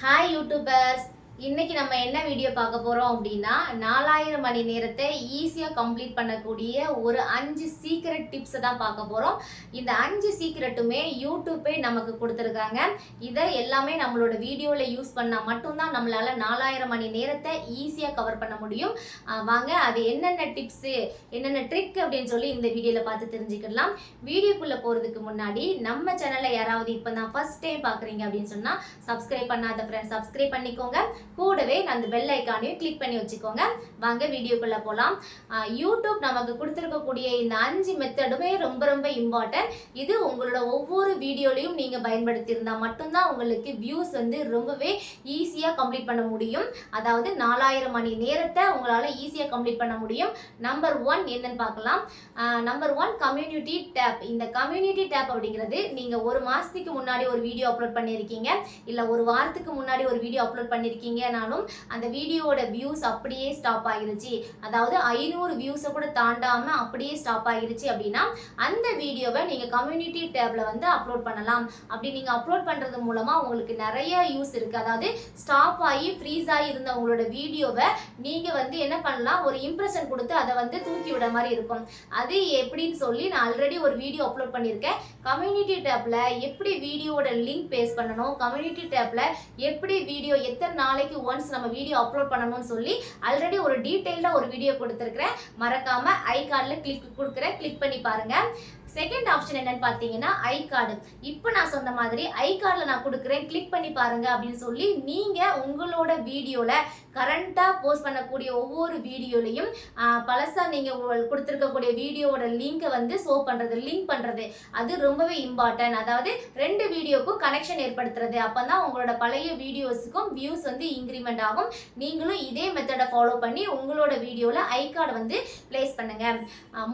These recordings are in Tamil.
ஹாய் யூடியூபர்ஸ் இன்னைக்கு நம்ம என்ன வீடியோ பார்க்க போறோம் அப்படின்னா நாலாயிரம் மணி நேரத்தை ஈஸியாக கம்ப்ளீட் பண்ணக்கூடிய ஒரு அஞ்சு சீக்ரெட் டிப்ஸ் தான் பார்க்க போறோம். இந்த அஞ்சு சீக்ரெட்டுமே யூடியூப்பே நமக்கு கொடுத்துருக்காங்க. இதை எல்லாமே நம்மளோட வீடியோவில் யூஸ் பண்ணால் மட்டும்தான் நம்மளால நாலாயிரம் மணி நேரத்தை ஈஸியாக கவர் பண்ண முடியும். வாங்க அது என்னென்ன டிப்ஸு என்னென்ன ட்ரிக் அப்படின்னு சொல்லி இந்த வீடியோவில் பார்த்து தெரிஞ்சுக்கலாம் வீடியோக்குள்ளே போகிறதுக்கு முன்னாடி நம்ம சேனலில் யாராவது இப்போ தான் ஃபர்ஸ்ட் டைம் பார்க்குறீங்க அப்படின்னு சொன்னால் சப்ஸ்கிரைப் பண்ணாத ஃப்ரெண்ட்ஸ் சப்ஸ்கிரைப் பண்ணிக்கோங்க. கூடவே அந்த பெல் ஐக்கானையும் கிளிக் பண்ணி வச்சுக்கோங்க. வாங்க வீடியோக்குள்ளே போகலாம் யூடியூப் நமக்கு கொடுத்துருக்கக்கூடிய இந்த அஞ்சு மெத்தடுமே ரொம்ப ரொம்ப இம்பார்ட்டன்ட் இது உங்களோட ஒவ்வொரு வீடியோலையும் நீங்கள் பயன்படுத்தி இருந்தால் மட்டும்தான் உங்களுக்கு வியூஸ் வந்து ரொம்பவே ஈஸியாக கம்ப்ளீட் பண்ண முடியும். அதாவது நாலாயிரம் மணி நேரத்தை உங்களால் ஈஸியாக கம்ப்ளீட் பண்ண முடியும். நம்பர் ஒன் என்னன்னு பார்க்கலாம். நம்பர் ஒன் கம்யூனிட்டி டேப் இந்த கம்யூனிட்டி டேப் அப்படிங்கிறது நீங்கள் ஒரு மாதத்துக்கு முன்னாடி ஒரு வீடியோ அப்லோட் பண்ணியிருக்கீங்க. இல்லை ஒரு வாரத்துக்கு முன்னாடி ஒரு வீடியோ அப்லோட் பண்ணியிருக்கீங்க இல்லைனாலும் அந்த வீடியோவோட வியூஸ் அப்படியே ஸ்டாப் ஆகிருச்சு அதாவது ஐநூறு வியூஸை கூட தாண்டாமல் அப்படியே ஸ்டாப் ஆகிருச்சு அப்படின்னா அந்த வீடியோவை நீங்கள் கம்யூனிட்டி டேப்ல வந்து அப்லோட் பண்ணலாம். அப்படி நீங்கள் அப்லோட் பண்ணுறது மூலமாக உங்களுக்கு நிறைய யூஸ் இருக்குது அதாவது ஸ்டாப் ஆகி ஃப்ரீஸ் ஆகி இருந்த உங்களோட வீடியோவை நீங்கள் வந்து என்ன பண்ணலாம்? ஒரு இம்ப்ரெஷன் கொடுத்து அதை வந்து தூக்கி விட மாதிரி இருக்கும். அது எப்படின்னு சொல்லி நான் ஆல்ரெடி ஒரு வீடியோ அப்லோட் பண்ணியிருக்கேன். கம்யூனிட்டி டேப்ல எப்படி வீடியோவோட லிங்க் பேஸ் பண்ணணும்? கம்யூனிட்டி டேப்ல எப்படி வீடியோ எத்தனை நாளைக்கு ஒன்ஸ் நம்ம வீடியோ அப்லோட் பண்ணணும்னு சொல்லி ஆல்ரெடி ஒரு டீட்டெயில்டாக ஒரு வீடியோ கொடுத்துருக்குறேன். மறக்காமல் ஐ கார்டில் கிளிக் கொடுக்குறேன். கிளிக் பண்ணி பாருங்க. செகண்ட் ஆப்ஷன் என்னன்னு பார்த்தீங்கன்னா ஐ கார்டு இப்போ நான் சொன்ன மாதிரி ஐ கார்டில் நான் கொடுக்குறேன். கிளிக் பண்ணி பாருங்க அப்படின்னு சொல்லி நீங்கள் உங்களோட வீடியோவில் கரண்ட்டாக போஸ்ட் பண்ணக்கூடிய ஒவ்வொரு வீடியோலையும் பழசாக நீங்கள் கொடுத்துருக்கக்கூடிய வீடியோவோட லிங்கை வந்து ஷோ பண்ணுறது லிங்க் பண்ணுறது அது ரொம்பவே இம்பார்ட்டன்ட் அதாவது ரெண்டு வீடியோக்கும் கனெக்ஷன் ஏற்படுத்துறது. அப்போ தான் உங்களோட பழைய வீடியோஸுக்கும் வியூஸ் வந்து இன்க்ரிமெண்ட் ஆகும். நீங்களும் இதே மெத்தடை ஃபாலோ பண்ணி உங்களோட வீடியோவில் ஐ கார்டு வந்து ப்ளேஸ் பண்ணுங்கள்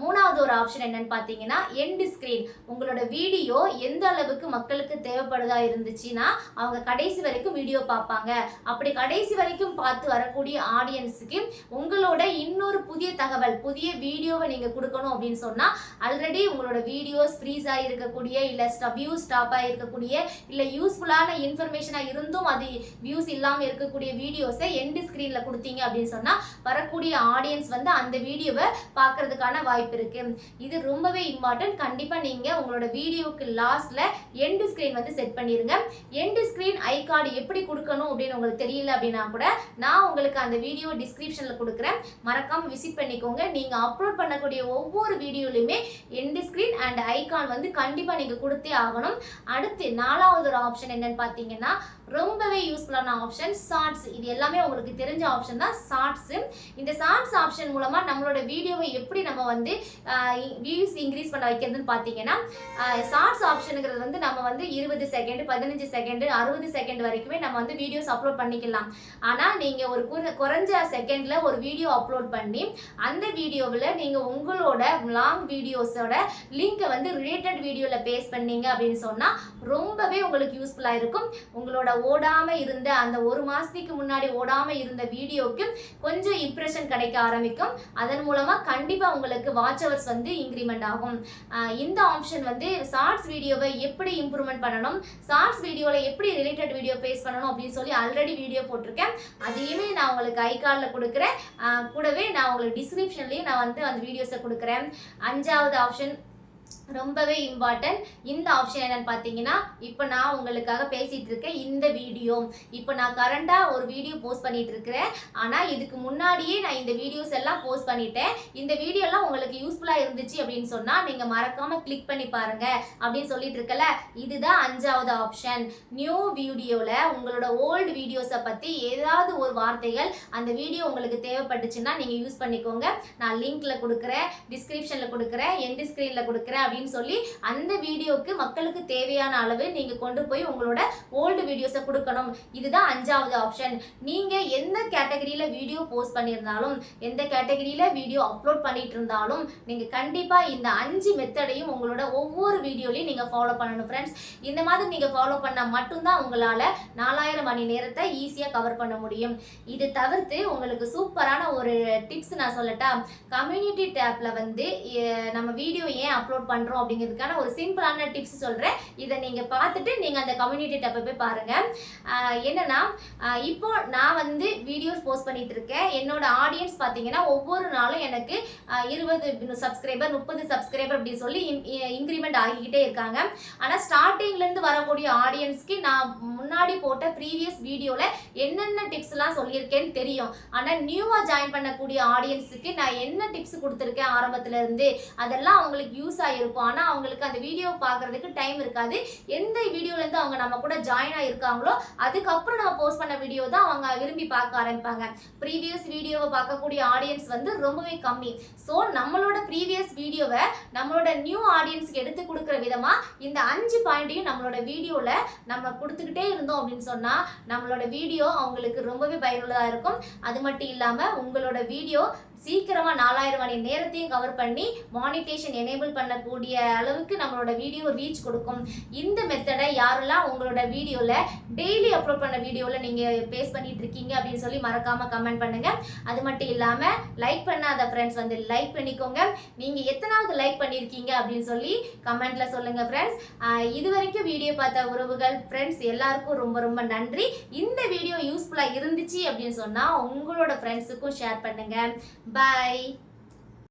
மூணாவது ஒரு ஆப்ஷன் என்னன்னு பார்த்தீங்கன்னா எண்டு ஸ்க்ரீன் உங்களோட வீடியோ எந்த அளவுக்கு மக்களுக்கு தேவைப்படுதா இருந்துச்சுன்னா அவங்க கடைசி வரைக்கும் வீடியோ பார்ப்பாங்க. அப்படி கடைசி வரைக்கும் பார்த்து வரக்கூடிய ஆடியன்ஸுக்கு உங்களோட இன்னொரு புதிய தகவல் புதிய வீடியோவை நீங்கள் கொடுக்கணும் அப்படின்னு சொன்னால் ஆல்ரெடி உங்களோட வீடியோஸ் ஃப்ரீஸ் ஆகிருக்கக்கூடிய இல்லை வியூஸ் ஸ்டாப் ஆகிருக்கக்கூடிய இல்லை யூஸ்ஃபுல்லான இன்ஃபர்மேஷனாக இருந்தும் அது வியூஸ் இல்லாமல் இருக்கக்கூடிய வீடியோஸை எண்டு ஸ்க்ரீனில் கொடுத்தீங்க அப்படின்னு சொன்னால் வரக்கூடிய ஆடியன்ஸ் வந்து அந்த வீடியோவை பார்க்கறதுக்கான வாய்ப்பு இருக்குது இது ரொம்பவே இம்பார்ட்டன்ட் கண்டிப்பாக நீங்கள் உங்களோட வீடியோவுக்கு லாஸ்ட்டில் எண்டு ஸ்க்ரீன் வந்து செட் பண்ணிடுங்க எண்டு ஸ்க்ரீன் ஐ கார்டு எப்படி கொடுக்கணும் அப்படின்னு உங்களுக்கு தெரியல அப்படின்னா கூட நான் உங்களுக்கு அந்த வீடியோ டிஸ்கிரிப்ஷனில் கொடுக்குறேன். மறக்காமல் விசிட் பண்ணிக்கோங்க. நீங்கள் அப்லோட் பண்ணக்கூடிய ஒவ்வொரு வீடியோலையுமே எண்டு ஸ்க்ரீன் அண்ட் ஐகான் வந்து கண்டிப்பாக நீங்கள் கொடுத்தே ஆகணும். அடுத்து நாலாவது ஒரு ஆப்ஷன் என்னன்னு பார்த்தீங்கன்னா ரொம்பவே யூஸ்ஃபுல்லான ஆப்ஷன் ஷார்ட்ஸ் இது எல்லாமே உங்களுக்கு தெரிஞ்ச ஆப்ஷன் தான் ஷார்ட்ஸு இந்த ஷார்ட்ஸ் ஆப்ஷன் மூலமாக நம்மளோட வீடியோவை எப்படி நம்ம வந்து வியூஸ் இன்க்ரீஸ் பண்ண வைக்கிறதுன்னு பார்த்தீங்கன்னா ஷார்ட்ஸ் ஆப்ஷனுங்கிறது வந்து நம்ம வந்து இருபது செகண்ட் பதினஞ்சு செகண்ட் அறுபது செகண்ட் வரைக்குமே நம்ம வந்து வீடியோஸ் அப்லோட் பண்ணிக்கலாம். ஆனால் நீங்கள் ஒரு குறைஞ்ச செகண்டில் ஒரு வீடியோ அப்லோட் பண்ணி அந்த வீடியோவில் நீங்கள் உங்களோட லாங் வீடியோஸோட லிங்கை வந்து ரிலேட்டட் வீடியோவில் பேஸ்ட் பண்ணீங்க அப்படின்னு சொன்னால் ரொம்பவே உங்களுக்கு யூஸ்ஃபுல்லாக இருக்கும். உங்களோட ஓடாமல் இருந்த அந்த ஒரு மாதத்துக்கு முன்னாடி ஓடாமல் இருந்த வீடியோக்கு கொஞ்சம் இம்ப்ரெஷன் கிடைக்க ஆரம்பிக்கும். அதன் மூலமாக கண்டிப்பாக உங்களுக்கு வாட்ச் ஹவர்ஸ் வந்து இன்க்ரிமெண்ட் ஆகும். இந்த ஆப்ஷன் வந்து ஷார்ட்ஸ் வீடியோவை எப்படி இம்ப்ரூவ்மெண்ட் பண்ணணும் ஷார்ட்ஸ் வீடியோவில் எப்படி ரிலேட்டட் வீடியோ பேஸ் பண்ணணும் அப்படின்னு சொல்லி ஆல்ரெடி வீடியோ போட்டிருக்கேன். அதையுமே நான் உங்களுக்கு ஐ கார்டில் கொடுக்குறேன். கூடவே நான் உங்களுக்கு டிஸ்கிரிப்ஷன்லேயும் நான் வந்து அந்த வீடியோஸை கொடுக்குறேன். அஞ்சாவது ஆப்ஷன் ரொம்பவே இம்பார்ட்டன்ட் இந்த ஆப்ஷன் என்னன்னு பார்த்தீங்கன்னா இப்போ நான் உங்களுக்காக பேசிகிட்டு இருக்கேன் இந்த வீடியோ இப்போ நான் கரண்டாக ஒரு வீடியோ போஸ்ட் பண்ணிகிட்டு இருக்கிறேன். ஆனால் இதுக்கு முன்னாடியே நான் இந்த வீடியோஸ் எல்லாம் போஸ்ட் பண்ணிட்டேன். இந்த வீடியோலாம் உங்களுக்கு யூஸ்ஃபுல்லாக இருந்துச்சு அப்படின்னு சொன்னால் நீங்கள் மறக்காமல் கிளிக் பண்ணி பாருங்கள் அப்படின்னு சொல்லிட்டு இருக்கல. இதுதான் அஞ்சாவது ஆப்ஷன் நியூ வீடியோவில் உங்களோட ஓல்டு வீடியோஸை பற்றி ஏதாவது ஒரு வார்த்தைகள் அந்த வீடியோ உங்களுக்கு தேவைப்பட்டுச்சுன்னா நீங்கள் யூஸ் பண்ணிக்கோங்க. நான் லிங்க்கில் கொடுக்குறேன் டிஸ்கிரிப்ஷனில் கொடுக்குறேன் எண்டு ஸ்க்ரீனில் கொடுக்குறேன் அப்படின்னு சொல்லி அந்த வீடியோக்கு மக்களுக்கு தேவையான அளவு நீங்கள் கொண்டு போய் உங்களோட ஓல்டு வீடியோஸை கொடுக்கணும். இதுதான் அஞ்சாவது ஆப்ஷன் நீங்கள் எந்த கேட்டகரியில் வீடியோ போஸ்ட் பண்ணியிருந்தாலும் எந்த கேட்டகரியில் வீடியோ அப்லோட் பண்ணிட்டு இருந்தாலும் நீங்கள் கண்டிப்பாக இந்த அஞ்சு மெத்தடையும் உங்களோட ஒவ்வொரு வீடியோலையும் நீங்கள் ஃபாலோ பண்ணணும் ஃப்ரெண்ட்ஸ் இந்த மாதிரி நீங்கள் ஃபாலோ பண்ணால் மட்டும்தான் உங்களால் நாலாயிரம் மணி நேரத்தை ஈஸியாக கவர் பண்ண முடியும். இது தவிர்த்து உங்களுக்கு சூப்பரான ஒரு டிப்ஸ் நான் சொல்லட்டா? கம்யூனிட்டி டேப்பில் வந்து நம்ம வீடியோ ஏன் அப்லோட் பண்ணுறோம் அப்படிங்கிறதுக்கான ஒரு சிம்பிளான டிப்ஸ் சொல்கிறேன் இதை நீங்கள் பார்த்துட்டு நீங்கள் அந்த கம்யூனிட்டி டப்பை போய் பாருங்கள் என்னென்னா இப்போ நான் வந்து வீடியோஸ் போஸ்ட் பண்ணிகிட்டு இருக்கேன். என்னோட ஆடியன்ஸ் பார்த்தீங்கன்னா ஒவ்வொரு நாளும் எனக்கு இருபது சப்ஸ்கிரைபர் முப்பது சப்ஸ்கிரைபர் அப்படின்னு சொல்லி இன்க்ரிமெண்ட் ஆகிக்கிட்டே இருக்காங்க. ஆனால் ஸ்டார்டிங்லேருந்து வரக்கூடிய ஆடியன்ஸ்க்கு நான் முன்னாடி போட்ட ப்ரீவியஸ் வீடியோவில் என்னென்ன டிப்ஸ்லாம் சொல்லியிருக்கேன்னு தெரியும். ஆனால் நியூவாக ஜாயின் பண்ணக்கூடிய ஆடியன்ஸுக்கு நான் என்ன டிப்ஸ் கொடுத்துருக்கேன் ஆரம்பத்துலேருந்து அதெல்லாம் அவங்களுக்கு யூஸ் ஆகிருக்கும் ஆனால் அவங்களுக்கு அந்த வீடியோ பார்க்குறதுக்கு டைம் இருக்காது. எந்த வீடியோலேருந்து அவங்க நம்ம கூட ஜாயின் ஆகிருக்காங்களோ அதுக்கப்புறம் நம்ம போஸ்ட் பண்ண வீடியோ தான் அவங்க விரும்பி பார்க்க ஆரம்பிப்பாங்க. ப்ரீவியஸ் வீடியோவை பார்க்கக்கூடிய ஆடியன்ஸ் வந்து ரொம்பவே கம்மி. ஸோ நம்மளோட ப்ரீவியஸ் வீடியோவை நம்மளோட நியூ ஆடியன்ஸ்க்கு எடுத்து கொடுக்குற விதமாக இந்த அஞ்சு பாயிண்ட்டையும் நம்மளோட வீடியோவில் நம்ம கொடுத்துக்கிட்டே இருந்தோம் அப்படின்னு சொன்னால் நம்மளோட வீடியோ அவங்களுக்கு ரொம்பவே பயனுள்ளதாக இருக்கும். அது மட்டும் இல்லாமல் உங்களோட வீடியோ சீக்கிரமாக நாலாயிரம் மணி நேரத்தையும் கவர் பண்ணி மானிட்டேஷன் எனேபிள் பண்ணக்கூடிய அளவுக்கு நம்மளோட வீடியோ ரீச் கொடுக்கும். இந்த மெத்தடை யாரெல்லாம் உங்களோட வீடியோவில் டெய்லி அப்லோட் பண்ண வீடியோவில் நீங்கள் பேஸ் பண்ணிட்டு இருக்கீங்க அப்படின்னு சொல்லி மறக்காமல் கமெண்ட் பண்ணுங்கள் அது மட்டும் இல்லாமல் லைக் பண்ணாத ஃப்ரெண்ட்ஸ் வந்து லைக் பண்ணிக்கோங்க. நீங்கள் எத்தனாவது லைக் பண்ணியிருக்கீங்க அப்படின்னு சொல்லி கமெண்ட்டில் சொல்லுங்கள் ஃப்ரெண்ட்ஸ் இது வரைக்கும் வீடியோ பார்த்த உறவுகள் ஃப்ரெண்ட்ஸ் எல்லாருக்கும் ரொம்ப ரொம்ப நன்றி. இந்த வீடியோ யூஸ்ஃபுல்லாக இருந்துச்சு அப்படின்னு சொன்னால் உங்களோட ஃப்ரெண்ட்ஸுக்கும் ஷேர் பண்ணுங்கள் பாய்